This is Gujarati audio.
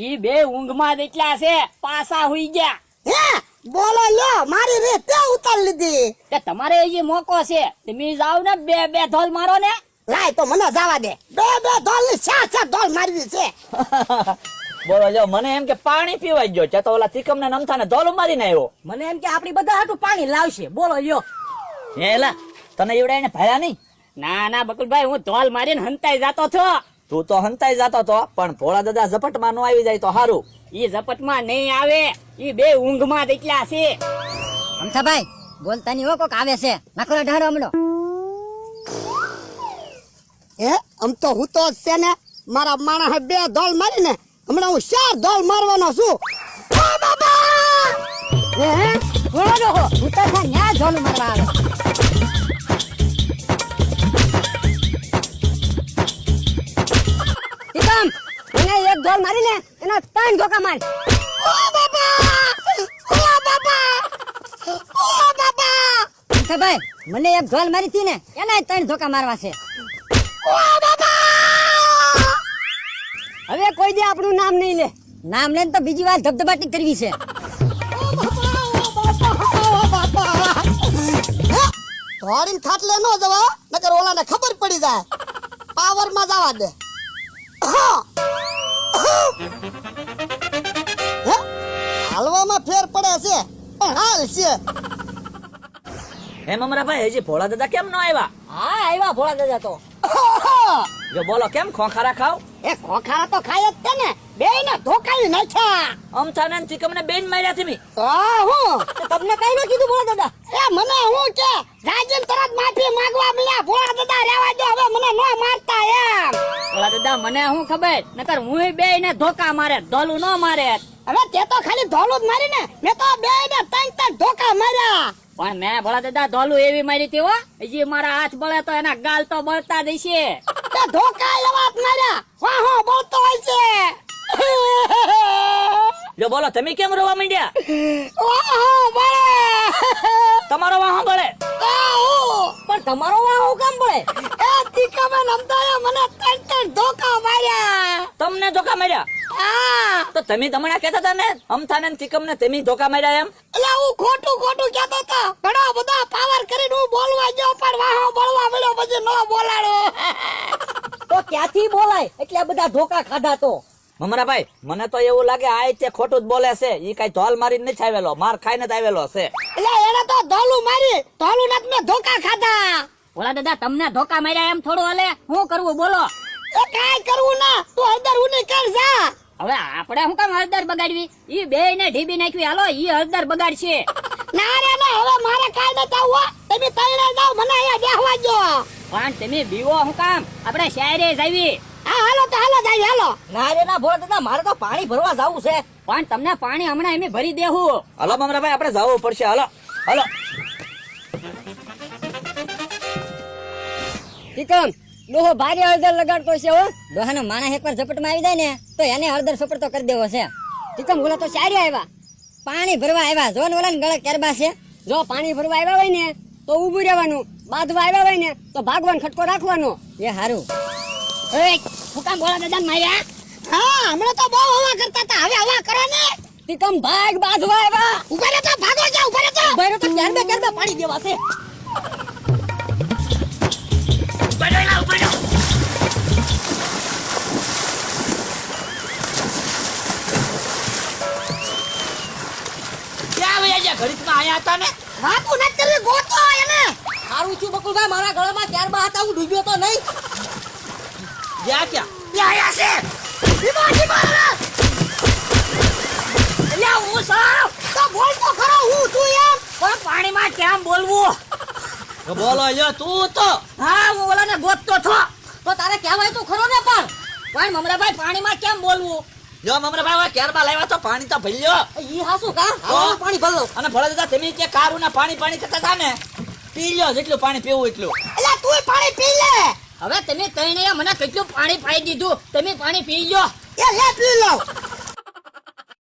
ઈ બે ઊંઘમાં જ એટલા છે પાસા હોઈ ગયા. હે બોલો લ્યો મારી રે તે ઉતાર લીધી. તે તમારે એ મોકો છે. તમે જાવ ને બે બે ધોલ મારો ને. લાય તો મને જવા દે. બે બે ધોલની છા છા ધોલ મારવી છે. બોલો જો મને એમ કે પાણી પીવાઈ ગયો. છે તો ઓલા ત્રિકમ ને નમથા ને ધોલું મારીને આવ્યો. મને એમ કે આપડી બધા હાટું પાણી લાવશે. બોલો લ્યો. એલા તને એવડે એને ભયા નહીં? ના ના બકુલભાઈ હું ધોલ મારીને હંતાઈ જાતો છો તું તો હંતાઈ જતો તો પણ ભોળા દાદા ઝપટમાં નો આવી જાય તો હારું. ઈ ઝપટમાં નહીં આવે. ઈ બે ઊંઘમાં જ એટલા છે. અમથાભાઈ બોલતા ની હો કોક આવે છે. નાખો ને ઢાળો હમણો. હે આમ તો હું તો છે ને મારા માણસે બે દોલ મારી ને હમણાં હું ચાર દોલ મારવાનો છું. ઓ બાબા હે બોલો ડોહો ઉતર છે ન્યા દોલ મારવા આવે. ઝોલ મારી ને એના ત્રણ ધોકા માર. ઓ બાબા ઓ બાબા ઓ બાબા ભાઈ મને એક ઢોલ મારી હતી ને એના ત્રણ ધોકા મારવા છે. ઓ બાબા હવે કોઈ દે આપણું નામ નહીં લે. નામ લઈને તો બીજી વાર ધબધબાટી કરવી છે. ધોળીને ખાટલે નો જવા નકર ઓલાને ખબર પડી જાય. પાવરમાં જવા દે. હા. હે? હાલવામાં ફેર પડે છે પણ હાલ છે. હે મમરાભાઈ હજી ભોળા દાદા કેમ ન આવ્યા? હા આવ્યા ભોળા દાદા તો. જો બોલો કેમ ખોખારા ખાવ? એ ખોખારા તો ખાય જ છે ને. બે ને ધોકાવી નાખ્યા. અમથાને ને બેન માર્યા થી હા હું. તમને કઈ ન કીધું ભોળા દાદા? એ મને હું કે જાજીન તરત માફી માંગવા મળ્યા. ભોળા દાદા રેવા દો હવે મને ન મારતા એમ ઓલા દાદા મને શું ખબર? નકર હું બે ને ધોકા મારે ધોલું ન મારે. હવે તે તો ખાલી ધોલું જ મારી ને. મેં તો બે ને ત્રણ ત્રણ ધોકા માર્યા. પણ મેં ભલા દાદા ધોલું એવી મારી હતી હો. હજી મારા હાથ બળે તો એના ગાલ તો બળતા દેશે ધોકા એવા જ માર્યા. વાહ હો બોલતો હોય છે. જો બોલો તમે કેમ રોવા માંડ્યા? વાહ બળે. તમારો વાહો બળે. પણ તમારો વાહ કામ પડે? એ તીખામાં નમતાએ મને ત્રણ ત્રણ ધોકા માર્યા. તમને ધોકા માર્યા? તો તમે તમણા કહેતા હતા ને અમથાને ને તમે ધોકા માર્યા એમ? એટલે હું ખોટું ખોટું કહેતો હતો. ઘણા બધા પાવર કરીને હું બોલવા ગયો પણ વાહો બોલવા મળ્યો પછી નો બોલાડો. તો ક્યાંથી બોલાય? એટલે બધા ધોકા ખાધા તો. મમરાભાઈ મને તો એવું લાગે આ તે ખોટું જ બોલે છે. ઈ કઈ ધોલ મારી નથી આવેલો. માર ખાઈને જ આવેલો છે. એટલે ધોલું મારી ધોલું નથી મેં ધોકા ખાધા. ઓલા દાદા તમને ધોકા માર્યા એમ થોડું હલે? શું કરવું બોલો. એ કાઈ કરવું ના તું હળદર ઉની કર જા. હવે આપણે હું કામ હળદર બગાડવી? ઈ બે ને ઢીબી નાખવી. હાલો ઈ હળદર બગાડશે. ના રે ના હવે મારે કાંઈ નથી જાવ તમે તઈને જાવ મને અહીંયા બેહવા જો પણ તમે બીવો હું કામ? આપણે શાયરે જાવી હા હાલો તો હાલો જાય હાલો. ના રે ના ભોળ દાદા મારે તો પાણી ભરવા જવું છે. પણ તમને પાણી હમણાં એમ ભરી દેવું હાલો મમરાભાઈ આપણે જવું પડશે હાલો. હાલો. ટીકમ ડોહો ભારે હળદર લગાડતો છે હો. ડોહાનો માણસ એકવાર ઝપટમાં આવી જાય ને તો એને હળદર સપડતો કરી દેવો છે. ટીકમ ઓલા તો ચારે આવ્યા. પાણી ભરવા આવ્યા. જો ને ઓલા ગળે કેરબા છે. જો પાણી ભરવા આવ્યા હોય ને તો ઊભું રહેવાનું. બાંધવા આવ્યા હોય ને તો ભાગવાન ખટકો રાખવાનો. એ હારું. એ ફૂકા બોલા દાદા માર્યા? હા હમણાં તો બહુ હવા કરતા હતા. હવે હવા કરો ને? ટીકમ ભાગ બાંધવા આવ્યા. ઊભા રહેતો ભાગો જા ઊભા ભાઈ તો કેરબે બે પાણી દેવા છે. ક્યાં વયા ગયા? ઘડીકમાં આયા હતા ને? વાતું નથી કરવી ગોતો એને. હારું છું બકુલભાઈ મારા ગળામાં કેરબા હતા હું ડૂબ્યો તો નહીં. ગયા ક્યાં? ત્યાં આયા છે. અલ્યા હું સાવ તો બોલ તો ખરો હું છું એમ. પણ બોલવું? બોલો લ્યો તું તો. હા હું ઓલાને ગોતતો છો તો તારે કહેવાય તો ખરો ને પણ? પણ મમરાભાઈ પાણીમાં કેમ બોલવું? જો મમરાભાઈ હવે ક્યારમાં લાવ્યા તો પાણી તો ભલ્યો ઈ હાસુ કા? પાણી ભરલો અને ભોળા દાદા તમે કે કારું ના પાણી પાણી થતા હતા ને પી લ્યો જેટલું પાણી પીવું એટલું. એટલે તું પાણી પી લે. હવે તમે ત્રણેય મને કેટલું પાણી પાઈ દીધું? તમે પાણી પી લ્યો. એ લે પી લો.